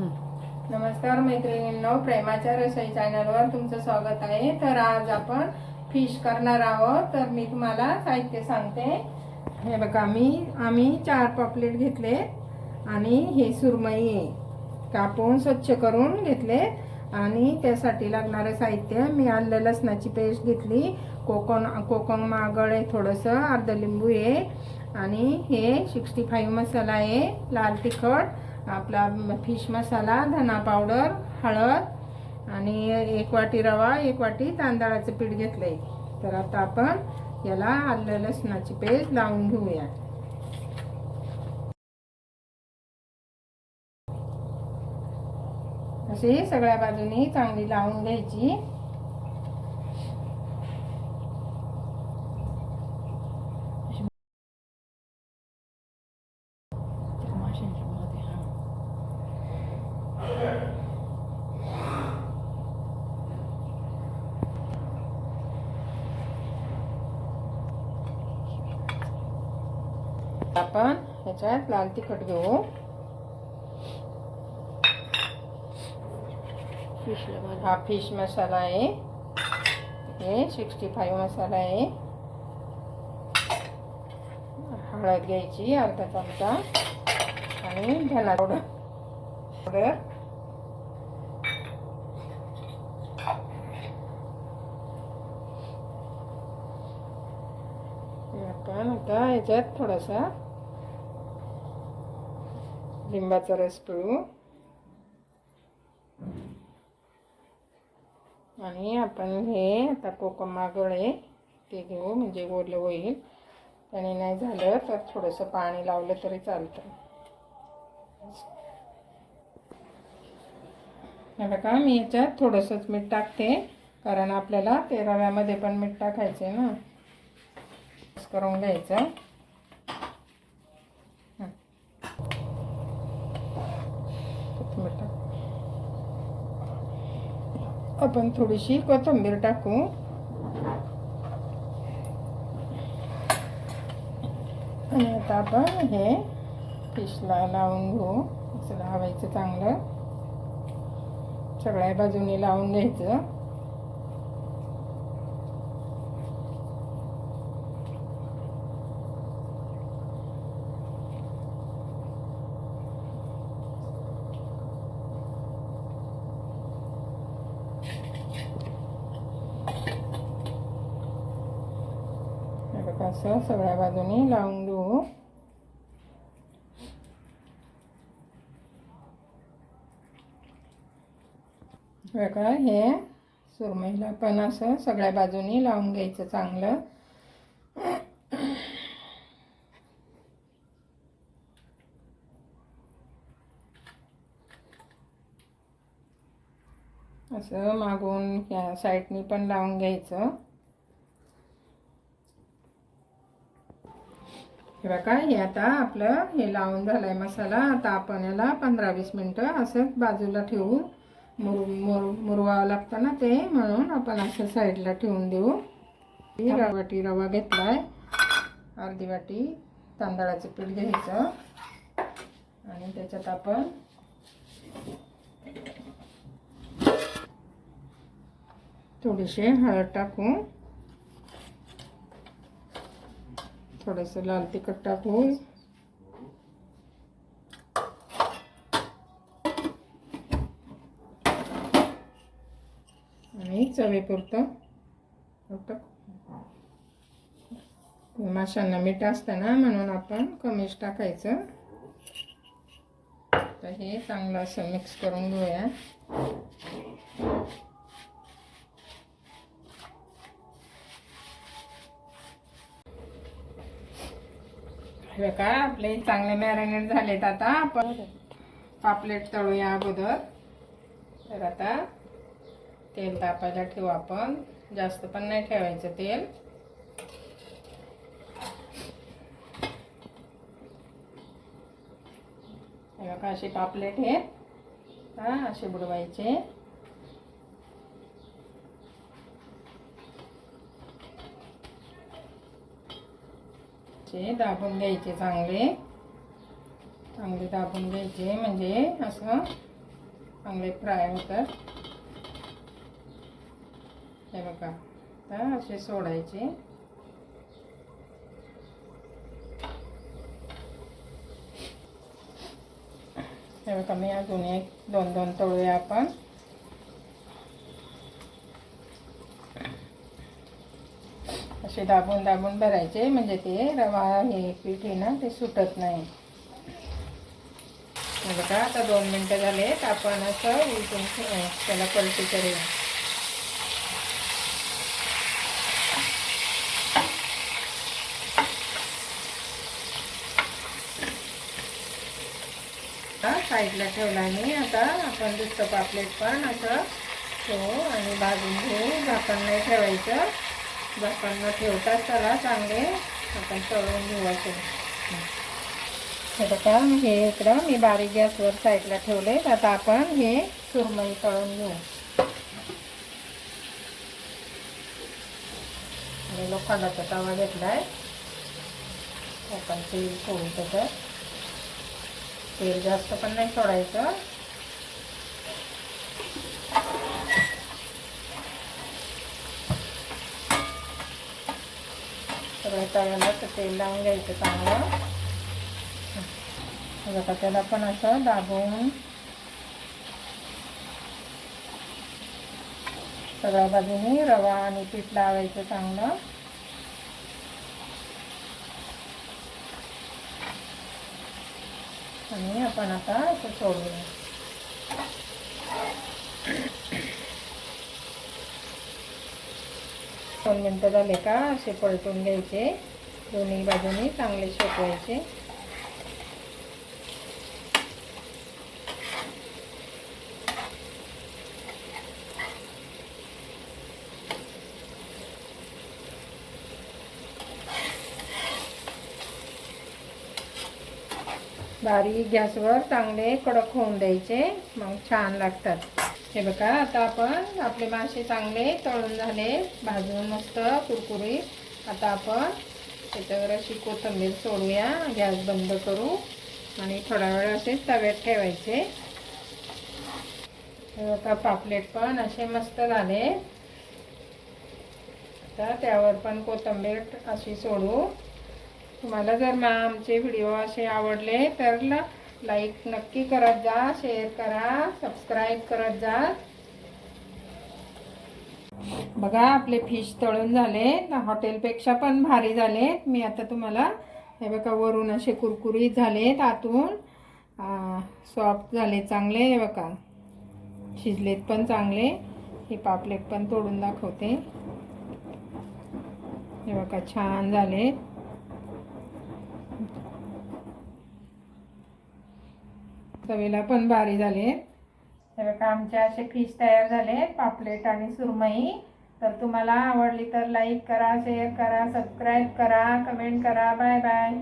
नमस्कार मैत्रिणींनो प्रेमाच्या रसोई चॅनलवर तुमचं स्वागत आहे. तर आज आपण फिश करणार आहोत. तर मी तुम्हाला साहित्य सांगते. हे बघा मी आम्ही चार पॉपलेट घेतले आणि हे सुरमई आहे कापून स्वच्छ करून घेतले आणि त्यासाठी लागणारं साहित्य मी आलं लसणाची पेस्ट घेतली. कोकण कोकण मागळ आहे थोडंसं अर्ध लिंबू आहे आणि हे सिक्स्टी फाईव्ह मसाला आहे लाल तिखट. आपला फिश मसाला धना पावडर हळद आणि एक वाटी रवा एक वाटी तांदळाचं पीठ घेतलंय. तर आता आपण याला आलं लसणाची पेस्ट लावून घेऊया. अशी सगळ्या बाजूनी चांगली लावून घ्यायची. आपण ह्याच्यात लाल तिखट घेऊ. हा फिश मसाला आहे. हे सिक्स्टी फाईव्ह मसाला आहे. हळद घ्यायची अर्धा चमचा. आणि धना पावडर. पावडर आपण आता ह्याच्यात थोडासा लिंबाचा रस पिळू आणि आपण हे आता कोकम मागळ आहे ते घेऊ म्हणजे ओलं होईल. त्याने नाही झालं तर थोडंसं पाणी लावलं तरी चालतं. बघा मी याच्यात थोडंसंच मीठ टाकते कारण आपल्याला ते रव्यामध्ये पण मीठ टाकायचं आहे ना. करून घ्यायचं. मीठ टाक आपण थोडीशी कोथिंबीर टाकू. आणि आता आपण हे फिशला लावून घेऊ. असं लावायचं चांगलं. सगळ्या बाजूनी लावून घ्यायचं. असं सगळ्या बाजूनी लावून घेऊ बघा हे सुरमईला पण असं सगळ्या बाजूनी लावून घ्यायचं चांगलं असं मागून ह्या साईडनी पण लावून घ्यायचं हे बघा हे आता आपलं हे लावून झालंय मसाला. आता आपण याला पंधरा वीस मिनटं असंच बाजूला ठेवू मुर मुर मुरवावं लागतं ना ते म्हणून आपण असं साईडला ठेवून देऊ. वाटी रवा घेतलाय. अर्धी वाटी तांदळाचं पीठ घ्यायचं. आणि त्याच्यात आपण थोडीशी हळद टाकू थोडंसं लाल तिखट टाकून. आणि चवीपुरतं माशांना मीठ असतं ना म्हणून आपण कमीच टाकायचं. तर हे चांगलं असं मिक्स करून घेऊया. हे बघा आपले चांगले मॅरिनेट झालेत आता. आपण पापलेट तळूया अगोदर. तर आता तेल तापायला ठेवू आपण. जास्त पण नाही ठेवायचं तेल. हे बघा असे पापलेट हे हां असे बुडवायचे. दाबून घ्यायचे चांगले. चांगले दाबून घ्यायचे म्हणजे असं चांगले फ्राय होतात. हे बघा आता असे सोडायचे. हे बघा मी अजून एक दोन दोन तळूया आपण. असे दाबून दाबून भरायचे. म्हणजे ते रवा हे पीठ आहे ना ते सुटत नाही. हे बघा आता दोन मिनटं झालेत. आपण असं उलटून त्याला पलटी करूया. साईडला ठेवला मी. आता आपण दुसरं पापलेट पण असं ठेवू आणि भाजून घेऊ. झाकण नाही ठेवायचं. झाकण न ठेवताच त्याला चांगले. आपण तळून घेऊ हे. बघा हे इकडं मी बारीक गॅसवर साईडला ठेवले. आता आपण हे सुरमई तळून घेऊ. आणि लोखंडाचा तवा घेतलाय. आपण तेल सोडू त्याच्यात तेल जास्त पण नाही सोडायचं. सगळं तर तेल लावून घ्यायचं चांगलं बघा त्याला पण असं दाबून सगळ्या बाजूनी रवा आणि पीठ लावायचं चांगलं. आणि आपण आता असं सोडूया. दोन मिनटं झाले का असे पलटून घ्यायचे दोन्ही बाजूनी चांगले शेकवायचे बारीक गॅसवर चांगले कडक होऊन द्यायचे मग छान लागतात हे बघा आता आपण आपले मासे चांगले तळून झाले भाजून मस्त कुरकुरी आता आपण त्याच्यावर अशी कोथिंबीर सोडूया गॅस बंद करू. आणि थोडा वेळ असे तव्यात ठेवायचे. हे बघा पापलेट पण असे मस्त झाले. आता त्यावर पण कोथिंबीर अशी सोडू. तुम्हाला जर आमचे व्हिडिओ असे आवडले तर ला लाईक नक्की करत जा शेअर करा सबस्क्राईब करत जा. बघा आपले फिश तळून झाले. हॉटेलपेक्षा पण भारी झाले मी आता तुम्हाला हे बघा वरून असे कुरकुरीत झालेत आतून. सॉफ्ट झाले चांगले हे बघा. शिजलेत पण चांगले. हे पापलेट पण तोडून दाखवते. हे बघा छान झालेत. चवीला पण भारी झाले. तर बघा आमचे असे फिश तयार झाले पापलेट आणि सुरमई. तर तुम्हाला आवडली तर लाईक करा शेअर करा सबस्क्राईब करा कमेंट करा. Bye bye